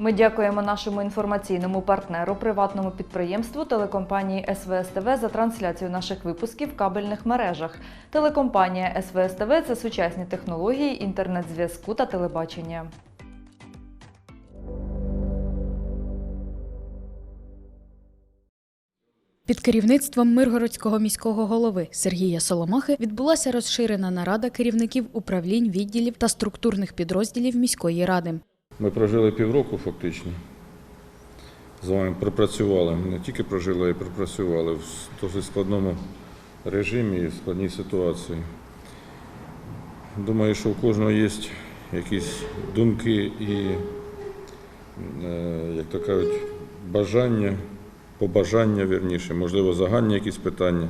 Ми дякуємо нашому інформаційному партнеру, приватному підприємству телекомпанії СВСТВ за трансляцію наших випусків в кабельних мережах. Телекомпанія СВСТВ – це сучасні технології інтернет-зв'язку та телебачення. Під керівництвом Миргородського міського голови Сергія Соломахи відбулася розширена нарада керівників управлінь, відділів та структурних підрозділів міської ради. Ми прожили півроку фактично. З вами пропрацювали. Ми не тільки прожили, а й пропрацювали в досить складному режимі і в складній ситуації. Думаю, що у кожного є якісь думки і, е, як то кажуть, бажання, побажання, вірніше, можливо, загальні якісь питання.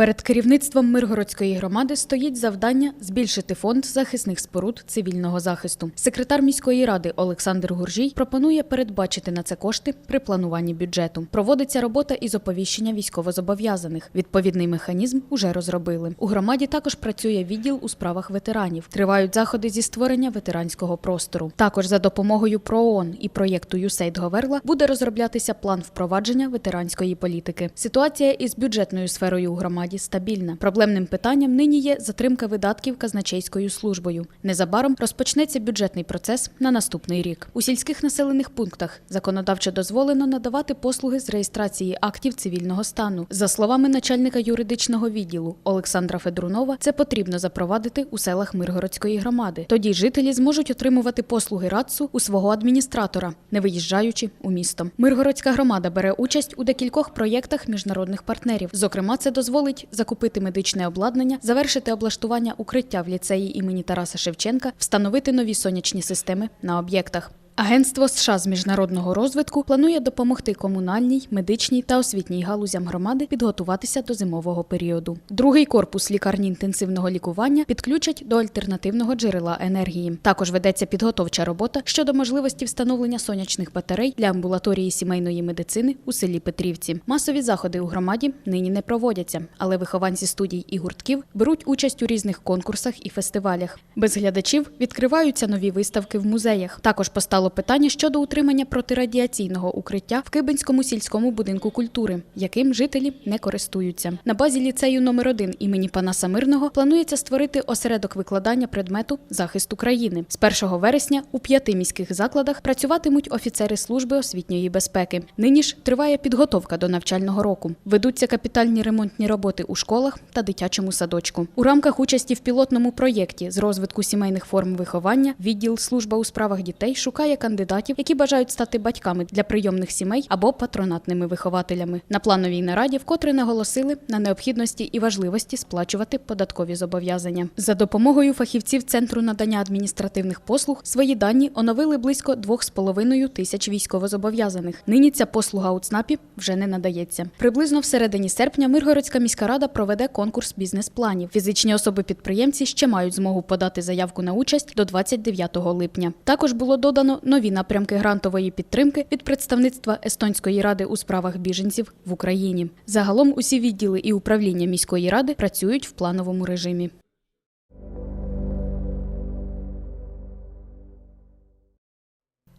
Перед керівництвом Миргородської громади стоїть завдання збільшити фонд захисних споруд цивільного захисту. Секретар міської ради Олександр Гуржій пропонує передбачити на це кошти при плануванні бюджету. Проводиться робота із оповіщення військовозобов'язаних. Відповідний механізм уже розробили. У громаді також працює відділ у справах ветеранів. Тривають заходи зі створення ветеранського простору. Також за допомогою ПРООН і проєкту «Юсейд Говерла буде розроблятися план впровадження ветеранської політики. Ситуація із бюджетною сферою у громаді стабільна. Проблемним питанням нині є затримка видатків казначейською службою. Незабаром розпочнеться бюджетний процес на наступний рік. У сільських населених пунктах законодавчо дозволено надавати послуги з реєстрації актів цивільного стану. За словами начальника юридичного відділу Олександра Федрунова, це потрібно запровадити у селах Миргородської громади. Тоді жителі зможуть отримувати послуги РАЦУ у свого адміністратора, не виїжджаючи у місто. Миргородська громада бере участь у декількох проєктах міжнародних партнерів. Зокрема, це дозволить закупити медичне обладнання, завершити облаштування укриття в ліцеї імені Тараса Шевченка, встановити нові сонячні системи на об'єктах. Агентство США з міжнародного розвитку планує допомогти комунальній, медичній та освітній галузям громади підготуватися до зимового періоду. Другий корпус лікарні інтенсивного лікування підключать до альтернативного джерела енергії. Також ведеться підготовча робота щодо можливості встановлення сонячних батарей для амбулаторії сімейної медицини у селі Петрівці. Масові заходи у громаді нині не проводяться, але вихованці студій і гуртків беруть участь у різних конкурсах і фестивалях. Без глядачів відкриваються нові виставки в музеях. Також постало питання щодо утримання протирадіаційного укриття в Кибинському сільському будинку культури, яким жителі не користуються. На базі ліцею номер 1 імені Панаса Мирного планується створити осередок викладання предмету захист України. З 1 вересня у п'яти міських закладах працюватимуть офіцери служби освітньої безпеки. Нині ж триває підготовка до навчального року. Ведуться капітальні ремонтні роботи у школах та дитячому садочку. У рамках участі в пілотному проєкті з розвитку сімейних форм виховання відділ служба у справах дітей шукає кандидатів, які бажають стати батьками для прийомних сімей або патронатними вихователями. На плановій нараді вкотре наголосили на необхідності і важливості сплачувати податкові зобов'язання. За допомогою фахівців центру надання адміністративних послуг свої дані оновили близько 2,5 тисяч військовозобов'язаних. Нині ця послуга у ЦНАПі вже не надається. Приблизно в середині серпня Миргородська міська рада проведе конкурс бізнес-планів. Фізичні особи-підприємці ще мають змогу подати заявку на участь до 29 липня. Також було додано нові напрямки грантової підтримки від представництва Естонської ради у справах біженців в Україні. Загалом усі відділи і управління міської ради працюють в плановому режимі.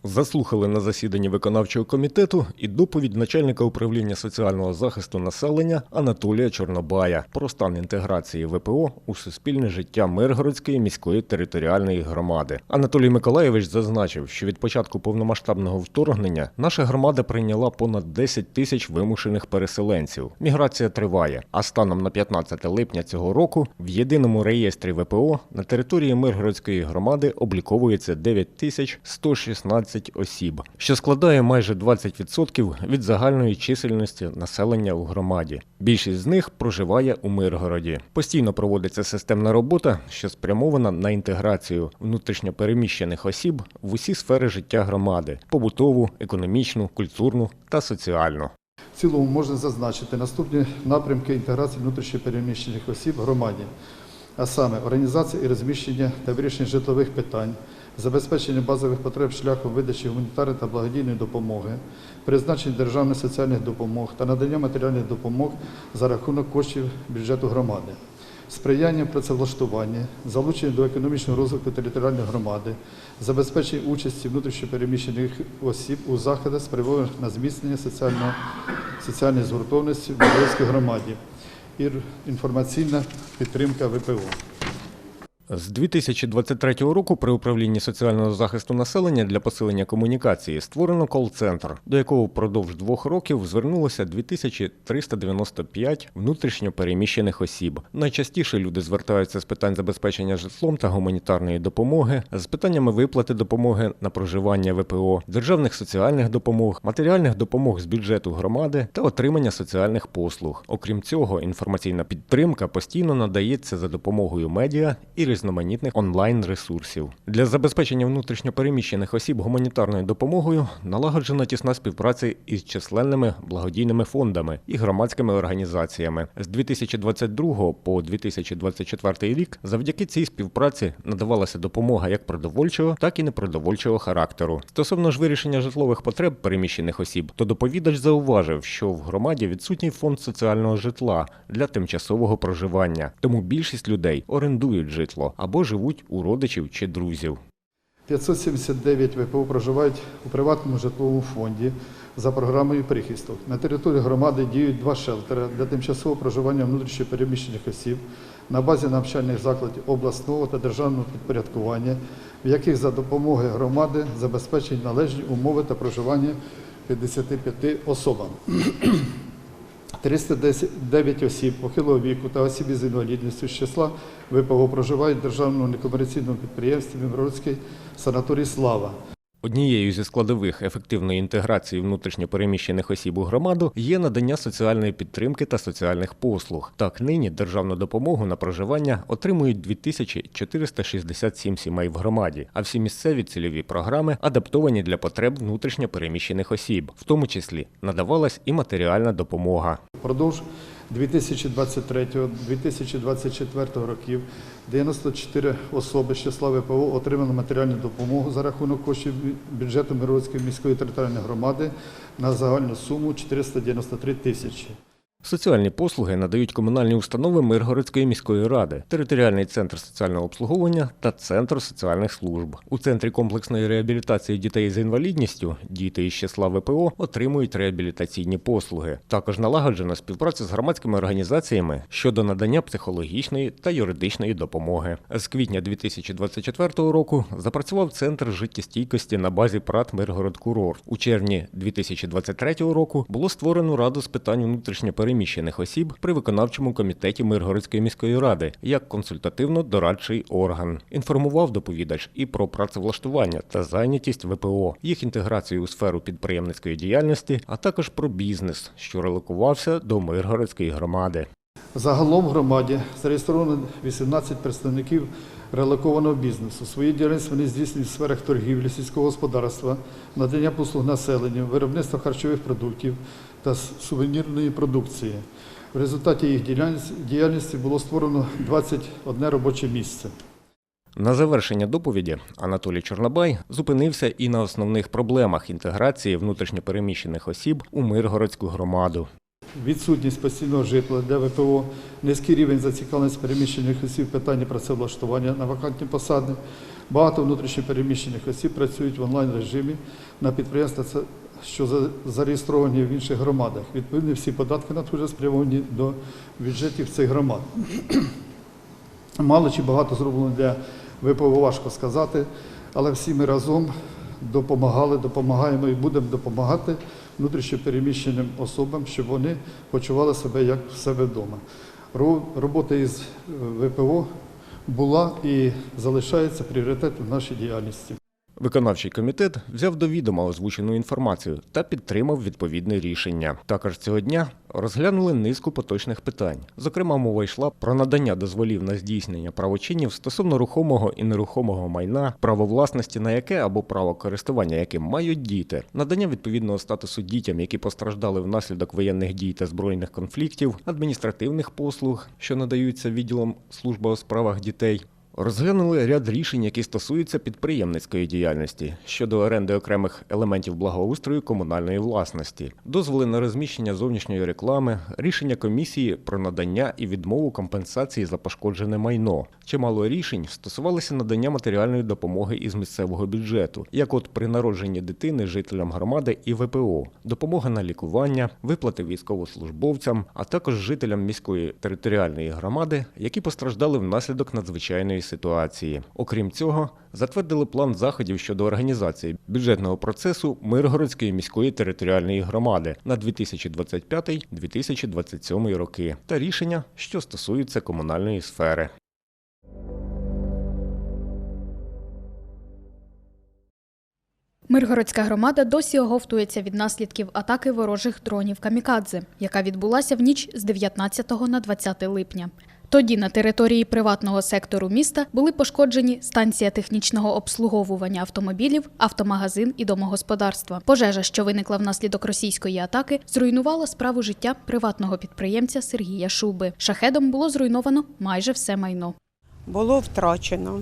Заслухали на засіданні виконавчого комітету і доповідь начальника управління соціального захисту населення Анатолія Чорнобая про стан інтеграції ВПО у суспільне життя Миргородської міської територіальної громади. Анатолій Миколаєвич зазначив, що від початку повномасштабного вторгнення наша громада прийняла понад 10 тисяч вимушених переселенців. Міграція триває, а станом на 15 липня цього року в єдиному реєстрі ВПО на території Миргородської громади обліковується 9116 120 осіб, що складає майже 20% від загальної чисельності населення у громаді. Більшість з них проживає у Миргороді. Постійно проводиться системна робота, що спрямована на інтеграцію внутрішньопереміщених осіб в усі сфери життя громади побутову, економічну, культурну та соціальну. В цілому можна зазначити наступні напрямки інтеграції внутрішньопереміщених осіб в громаді, а саме організація і розміщення та вирішення житлових питань забезпечення базових потреб шляхом видачі гуманітарної та благодійної допомоги, призначення державних соціальних допомог та надання матеріальних допомог за рахунок коштів бюджету громади. сприяння працевлаштуванні, залучення до економічного розвитку територіальної громади, забезпечення участі внутрішньопереміщених осіб у заходах, спрямованих на зміцнення соціальної згуртовності в Білоруській громаді і інформаційна підтримка ВПО. З 2023 року при управлінні соціального захисту населення для посилення комунікації створено кол-центр, до якого впродовж двох років звернулося 2395 внутрішньо переміщених осіб. Найчастіше люди звертаються з питань забезпечення житлом та гуманітарної допомоги, з питаннями виплати допомоги на проживання ВПО, державних соціальних допомог, матеріальних допомог з бюджету громади та отримання соціальних послуг. Окрім цього, інформаційна підтримка постійно надається за допомогою медіа і різноманітних онлайн-ресурсів. Для забезпечення внутрішньопереміщених осіб гуманітарною допомогою налагоджена тісна співпраця із численними благодійними фондами і громадськими організаціями. З 2022 по 2024 рік завдяки цій співпраці надавалася допомога як продовольчого, так і непродовольчого характеру. Стосовно ж вирішення житлових потреб переміщених осіб, то доповідач зауважив, що в громаді відсутній фонд соціального житла для тимчасового проживання, тому більшість людей орендують житло або живуть у родичів чи друзів. 579 ВПО проживають у приватному житловому фонді за програмою прихисток. На території громади діють два шелтери для тимчасового проживання внутрішньопереміщених осіб на базі навчальних закладів обласного та державного підпорядкування, в яких за допомогою громади забезпечені належні умови та проживання 55 особам. 309 осіб похилого віку та осіб із інвалідністю з числа ВПО проживають в державному некомерційному підприємстві Миргородський санаторій Слава. Однією зі складових ефективної інтеграції внутрішньопереміщених осіб у громаду є надання соціальної підтримки та соціальних послуг. Так, нині державну допомогу на проживання отримують 2467 сімей в громаді, а всі місцеві цільові програми адаптовані для потреб внутрішньопереміщених осіб, в тому числі надавалась і матеріальна допомога. Впродовж 2023-2024 років 94 особи з числа ВПО отримали матеріальну допомогу за рахунок коштів бюджету Миргородської міської територіальної громади на загальну суму 493 тисячі. Соціальні послуги надають комунальні установи Миргородської міської ради, територіальний центр соціального обслуговування та центр соціальних служб. У центрі комплексної реабілітації дітей з інвалідністю діти із числа ВПО отримують реабілітаційні послуги. Також налагоджена співпраця з громадськими організаціями щодо надання психологічної та юридичної допомоги. З квітня 2024 року запрацював центр життєстійкості на базі ПРАТ Миргород Курорт. У червні 2023 року було створено раду з питань внутрішньопереміщених осіб при виконавчому комітеті Миргородської міської ради як консультативно-дорадчий орган. Інформував доповідач і про працевлаштування та зайнятість ВПО, їх інтеграцію у сферу підприємницької діяльності, а також про бізнес, що релокувався до Миргородської громади. Загалом в громаді зареєстровано 18 представників релокованого бізнесу. Свою діяльність вони здійснюють в сферах торгівлі, сільського господарства, надання послуг населенню, виробництва харчових продуктів та сувенірної продукції. В результаті їх діяльності- було створено 21 робоче місце. На завершення доповіді Анатолій Чорнобай зупинився і на основних проблемах інтеграції внутрішньопереміщених осіб у Миргородську громаду. Відсутність постійного житла для ВПО, низький рівень зацікавленості переміщених осіб в питанні працевлаштування на вакантні посади. Багато внутрішньопереміщених осіб працюють в онлайн режимі на підприємствах, що за- зареєстровані в інших громадах. Відповідно, всі податки надходять спрямовані до бюджетів цих громад. Мало чи багато зроблено для ВПО, важко сказати, але всі ми разом допомагали, допомагаємо і будемо допомагати внутрішньопереміщеним особам, щоб вони почували себе як в себе вдома. Робота із е, ВПО була і залишається пріоритетом в нашій діяльності. Виконавчий комітет взяв до відома озвучену інформацію та підтримав відповідне рішення. Також цього дня розглянули низку поточних питань. Зокрема, мова йшла про надання дозволів на здійснення правочинів стосовно рухомого і нерухомого майна, право власності на яке або право користування яким мають діти, надання відповідного статусу дітям, які постраждали внаслідок воєнних дій та збройних конфліктів, адміністративних послуг, що надаються відділом служби у справах дітей. Розглянули ряд рішень, які стосуються підприємницької діяльності щодо оренди окремих елементів благоустрою комунальної власності, дозволи на розміщення зовнішньої реклами, рішення комісії про надання і відмову компенсації за пошкоджене майно. Чимало рішень стосувалися надання матеріальної допомоги із місцевого бюджету, як от при народженні дитини жителям громади і ВПО, допомога на лікування, виплати військовослужбовцям, а також жителям міської територіальної громади, які постраждали внаслідок надзвичайної ситуації. Окрім цього, затвердили план заходів щодо організації бюджетного процесу Миргородської міської територіальної громади на 2025-2027 роки та рішення, що стосуються комунальної сфери. Миргородська громада досі оговтується від наслідків атаки ворожих дронів Камікадзе, яка відбулася в ніч з 19 на 20 липня. Тоді на території приватного сектору міста були пошкоджені станція технічного обслуговування автомобілів, автомагазин і домогосподарства. Пожежа, що виникла внаслідок російської атаки, зруйнувала справу життя приватного підприємця Сергія Шуби. Шахедом було зруйновано майже все майно. було втрачено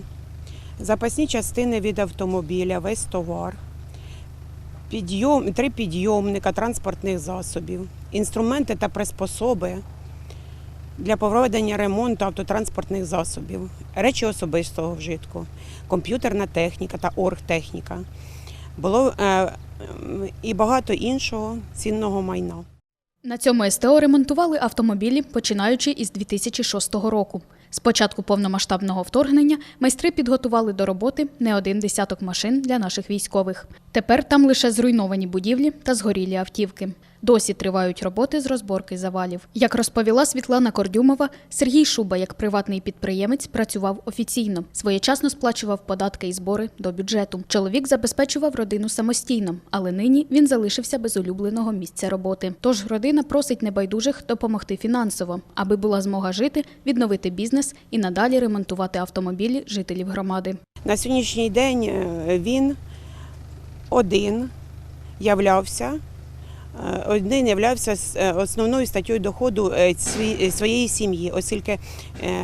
запасні частини від автомобіля, весь товар, підйом, три підйомника транспортних засобів, інструменти та приспособи для проведення ремонту автотранспортних засобів, речі особистого вжитку, комп'ютерна техніка та оргтехніка. Було е, і багато іншого цінного майна. На цьому СТО ремонтували автомобілі, починаючи із 2006 року. З початку повномасштабного вторгнення майстри підготували до роботи не один десяток машин для наших військових. Тепер там лише зруйновані будівлі та згорілі автівки. Досі тривають роботи з розборки завалів. Як розповіла Світлана Кордюмова, Сергій Шуба, як приватний підприємець, працював офіційно, своєчасно сплачував податки і збори до бюджету. Чоловік забезпечував родину самостійно, але нині він залишився без улюбленого місця роботи. Тож родина просить небайдужих допомогти фінансово, аби була змога жити, відновити бізнес і надалі ремонтувати автомобілі жителів громади. На сьогоднішній день е, він один являвся. Е, Один являвся е, основною статтєю доходу е, своєї сім'ї, оскільки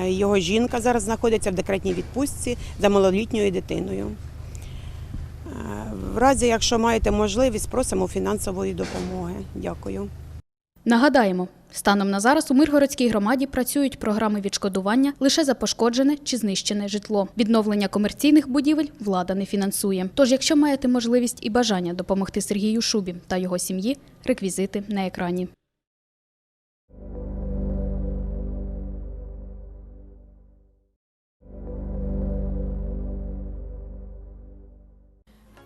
його жінка зараз знаходиться в декретній відпустці за малолітньою дитиною. В разі, якщо маєте можливість, просимо фінансової допомоги. Дякую. Нагадаємо, станом на зараз у Миргородській громаді працюють програми відшкодування лише за пошкоджене чи знищене житло. Відновлення комерційних будівель влада не фінансує. Тож, якщо маєте можливість і бажання допомогти Сергію Шубі та його сім'ї, реквізити на екрані.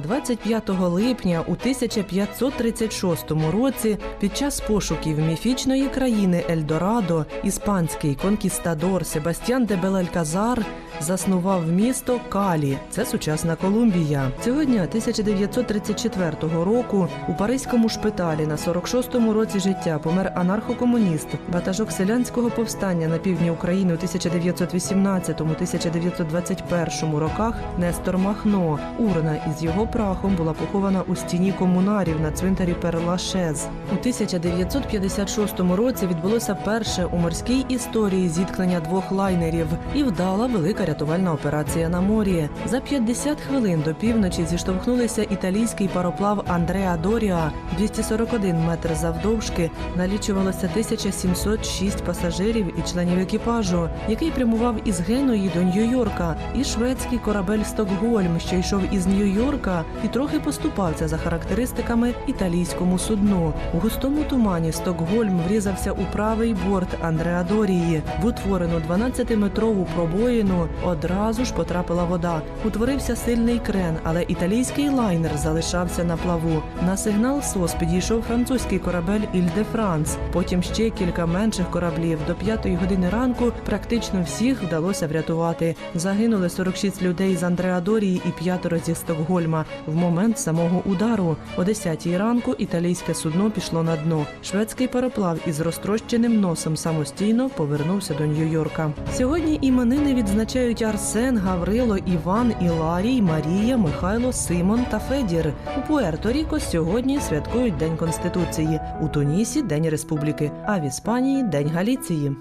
Дня, 25 липня у 1536 році, під час пошуків міфічної країни Ельдорадо, іспанський конкістадор Себастьян де Белальказар заснував місто Калі. Це сучасна Колумбія. Цього дня, 1934 року, у паризькому шпиталі на 46-му році життя помер анархокомуніст, ватажок селянського повстання на півдні України у 1918-1921 роках Нестор Махно, урна із його прахом була похована у стіні комунарів на цвинтарі Перлашез. У 1956 році відбулося перше у морській історії зіткнення двох лайнерів і вдала велика рятувальна операція на морі. За 50 хвилин до півночі зіштовхнулися італійський пароплав Андреа Доріа 241 метр завдовжки. Налічувалося 1706 пасажирів і членів екіпажу, який прямував із Геної до Нью-Йорка, і шведський корабель Стокгольм, що йшов із Нью-Йорка і трохи поступався за характеристиками італійському судну. У густому тумані Стокгольм врізався у правий борт Андреадорії. В утворену 12-метрову пробоїну одразу ж потрапила вода. Утворився сильний крен, але італійський лайнер залишався на плаву. На сигнал СОС підійшов французький корабель Іль де Франс. Потім ще кілька менших кораблів. До п'ятої години ранку практично всіх вдалося врятувати. Загинули 46 людей з Андреадорії і п'ятеро зі Стокгольма в момент самого удару. О 10 ранку італійське судно пішло на дно. Шведський пароплав із розтрощеним носом самостійно повернувся до Нью-Йорка. Сьогодні іменини відзначають Арсен, Гаврило, Іван, Іларій, Марія, Михайло, Симон та Федір. У Пуерто-Ріко сьогодні святкують День Конституції, у Тунісі День Республіки, а в Іспанії День Галіції.